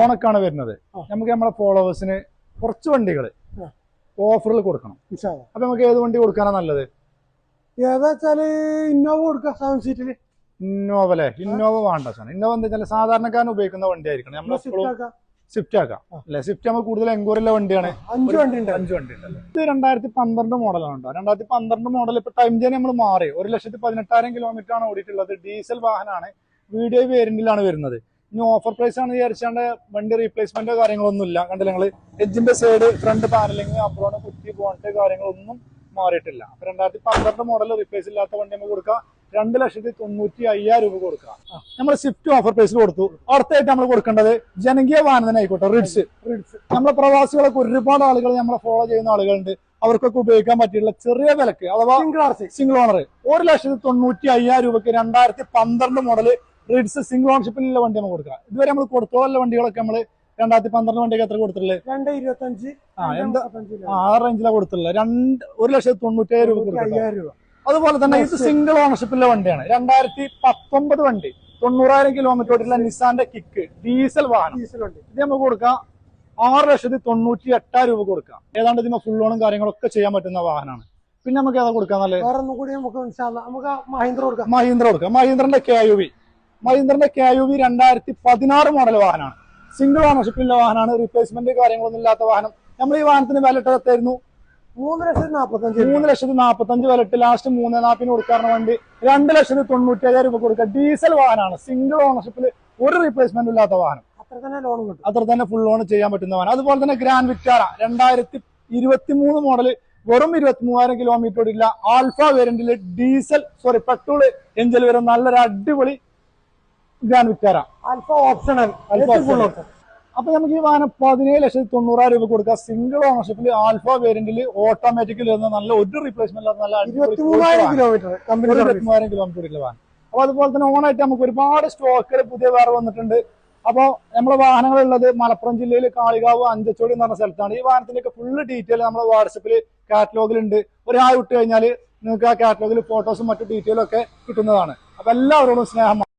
ഓണക്കാണ് വരുന്നത്. നമുക്ക് നമ്മളെ ഫോളോവേഴ്സിന് കുറച്ച് വണ്ടികൾ. ഓഫറിൽ കൊടുക്കണം. അപ്പൊ നമുക്ക് ഏത് വണ്ടി കൊടുക്കാനാ നല്ലത്? ഏതാച്ചാൽ ഇന്നോവ കൊടുക്കാം സെവൻ സീറ്റിൽ ഇന്നോവ അല്ലേ? ഇന്നോവ വേണ്ട സാധനം. ഇന്നോവ എന്താ വെച്ചാൽ സാധാരണക്കാരൻ ഉപയോഗിക്കുന്ന വണ്ടിയായിരിക്കണം. നമ്മൾ സ്വിഫ്റ്റ് ആക്കാം. സ്വിഫ്റ്റ് ആക്കാം. അല്ലെ? സ്വിഫ്റ്റ് നമ്മൾ കൂടുതൽ എൻക്വയറിയുള്ള വണ്ടിയാണ്. അഞ്ച് വണ്ടി ഉണ്ട്. അഞ്ച് വണ്ടി ഉണ്ട് ഇത് രണ്ടായിരത്തി പന്ത്രണ്ട് മോഡലാണ് കേട്ടോ രണ്ടായിരത്തി പന്ത്രണ്ട് മോഡൽ ഇപ്പൊ ടൈം ജേൻ നമ്മൾ മാറി. ഒരു ലക്ഷത്തി പതിനെട്ടായിരം കിലോമീറ്റർ ആണ് ഓടിയിട്ടുള്ളത്. ഡീസൽ വാഹനമാണ് വീഡിയോ വേരിയന്റിലാണ് വരുന്നത്. ഇനി ഓഫർ പ്രൈസ് ആണ് വിചാരിച്ചാണ്ട് വണ്ടി റീപ്ലേസ്മെന്റോ കാര്യങ്ങളൊന്നും ഇല്ല കണ്ടില്ല നിങ്ങൾ എഞ്ചിന്റെ സൈഡ് ഫ്രണ്ട് പാനലിങ് അബ്രോണ് കുത്തി പോണിട്ട് കാര്യങ്ങളൊന്നും മാറിയിട്ടില്ല. അപ്പൊ രണ്ടായിരത്തി പന്ത്രണ്ട് മോഡൽ റീപ്ലേസ് ഇല്ലാത്ത വണ്ടി നമുക്ക് കൊടുക്കാം. രണ്ട് ലക്ഷത്തി തൊണ്ണൂറ്റി അയ്യായിരം രൂപ കൊടുക്കാം. നമ്മൾ സ്വിഫ്റ്റ് ഓഫർ പ്രൈസിൽ കൊടുത്തു. അടുത്തായിട്ട് നമ്മൾ കൊടുക്കേണ്ടത് ജനകീയ വാഹനം തന്നെ ആയിക്കോട്ടെ റിഡ്സ് റിഡ്സ് നമ്മളെ പ്രവാസികളൊക്കെ ഒരുപാട് ആളുകൾ നമ്മളെ ഫോളോ ചെയ്യുന്ന ആളുകളുണ്ട്. അവർക്കൊക്കെ ഉപയോഗിക്കാൻ പറ്റിയുള്ള ചെറിയ വിലക്ക് അഥവാ സിംഗിൾ ഓണർ ഒരു ലക്ഷത്തി തൊണ്ണൂറ്റി അയ്യായിരം രൂപക്ക് രണ്ടായിരത്തി പന്ത്രണ്ട് മോഡൽ റിഡ്സ് സിംഗിൾ ഓൺഷിപ്പിലുള്ള വണ്ടി നമ്മൾ കൊടുക്കുക ഇതുവരെ നമ്മൾ കൊടുത്തോളം വണ്ടികളൊക്കെ നമ്മൾ രണ്ടായിരത്തി പന്ത്രണ്ട് വണ്ടിയൊക്കെ എത്ര കൊടുത്തിട്ടുള്ളത് രണ്ട് ഇരുപത്തഞ്ച് ആ, എന്താ-. ആ റേഞ്ചിലാണ് കൊടുത്തിട്ടുള്ളത് രണ്ട് ഒരു ലക്ഷത്തി തൊണ്ണൂറ്റി അയ്യായിരം രൂപ അയ്യായിരം രൂപ. അതുപോലെ തന്നെ ഇത് സിംഗിൾ ഓണർഷിപ്പിലെ വണ്ടിയാണ്. രണ്ടായിരത്തി പത്തൊമ്പത് വണ്ടി. തൊണ്ണൂറായിരം കിലോമീറ്റർ ഓടിയുള്ള നിസാന്റെ കിക്ക് ഡീസൽ വാഹനം. ഇത് നമുക്ക് കൊടുക്കാം ആറ് ലക്ഷത്തി തൊണ്ണൂറ്റി എട്ടായിരം രൂപ കൊടുക്കാം. ഏതാണ്ട് ഇതിന് ഫുൾ ലോണും കാര്യങ്ങളൊക്കെ ചെയ്യാൻ പറ്റുന്ന വാഹനമാണ്. പിന്നെ നമുക്ക് ഏതാ കൊടുക്കാം നല്ല മഹീന്ദ്ര കൊടുക്കാം. മഹീന്ദ്രന്റെ കെ യു വി മഹീന്ദ്രന്റെ കെ യു വി രണ്ടായിരത്തി പതിനാറ് മോഡൽ വാഹനമാണ്. സിംഗിൾ ഓണർഷിപ്പിലുള്ള വാഹനമാണ്. റീപ്ലേസ്മെന്റ് കാര്യങ്ങളൊന്നും ഇല്ലാത്ത വാഹനം. നമ്മൾ ഈ വാഹനത്തിന് വിലട്ട് എത്തായിരുന്നു മൂന്ന് ലക്ഷത്തി നാപ്പത്തഞ്ച് മൂന്ന് ലക്ഷത്തി നാൽപ്പത്തഞ്ച് വിലട്ട് ലാസ്റ്റ് മൂന്ന് നാപ്പിന് കൊടുക്കാറുണ്ട് വണ്ടി. രണ്ട് ലക്ഷത്തി തൊണ്ണൂറ്റി അയ്യായിരം രൂപ കൊടുക്കുക. ഡീസൽ വാഹനമാണ്. സിംഗിൾ ഓണർഷിപ്പിൽ ഒരു റീപ്ലേസ്മെന്റ് ഇല്ലാത്ത വാഹനം. അത്ര തന്നെ ലോൺ കിട്ടും. അത്ര തന്നെ ഫുൾ ലോൺ ചെയ്യാൻ പറ്റുന്ന വാഹനം. അതുപോലെ തന്നെ ഗ്രാൻഡ് വിറ്റാറ രണ്ടായിരത്തി ഇരുപത്തി മൂന്ന് മോഡൽ വെറും ഇരുപത്തി മൂവായിരം കിലോമീറ്റർ ഓടില്ല ആൽഫ വേരിയന്റിൽ ഡീസൽ സോറി പെട്രോൾ എഞ്ചിൽ വരുന്ന നല്ലൊരു അടിപൊളി grand Vitara alpha optional. Full. Option അപ്പൊ നമുക്ക് ഈ വാഹനം പതിനേഴ് ലക്ഷത്തി തൊണ്ണൂറായിരം രൂപ കൊടുക്കുക സിംഗിൾ ഓണർഷിപ്പിൽ ആൽഫ വേരിയന്റിൽ ഓട്ടോമാറ്റിക്കിൽ വരുന്ന നല്ല ഒരു റീപ്ലേസ്മെന്റ് നല്ല കിലോമീറ്റർ കമ്പനി ഇരുപത്തിമൂവായിരം കിലോമീറ്റർ ഓടിക്കുന്ന വാഹനം. അപ്പൊ അതുപോലെ തന്നെ ഓണായിട്ട് നമുക്ക് ഒരുപാട് സ്റ്റോക്കുകൾ പുതിയ വേറെ വന്നിട്ടുണ്ട്. അപ്പോൾ നമ്മുടെ വാഹനങ്ങൾ ഉള്ളത് മലപ്പുറം ജില്ലയിൽ കാളികാവ് അഞ്ചച്ചോടി എന്ന് പറഞ്ഞ സ്ഥലത്താണ്. ഈ വാഹനത്തിന്റെ ഫുൾ ഫുള്ള് ഡീറ്റെയിൽ നമ്മുടെ വാട്സപ്പിൽ കാറ്റലോഗിലുണ്ട് ഒരാൾ വിട്ട് കഴിഞ്ഞാൽ നിങ്ങൾക്ക് ആ കാറ്റലോഗിൽ ഫോട്ടോസും മറ്റു ഡീറ്റെയിലും ഒക്കെ കിട്ടുന്നതാണ്. അപ്പൊ എല്ലാവരോടും സ്നേഹം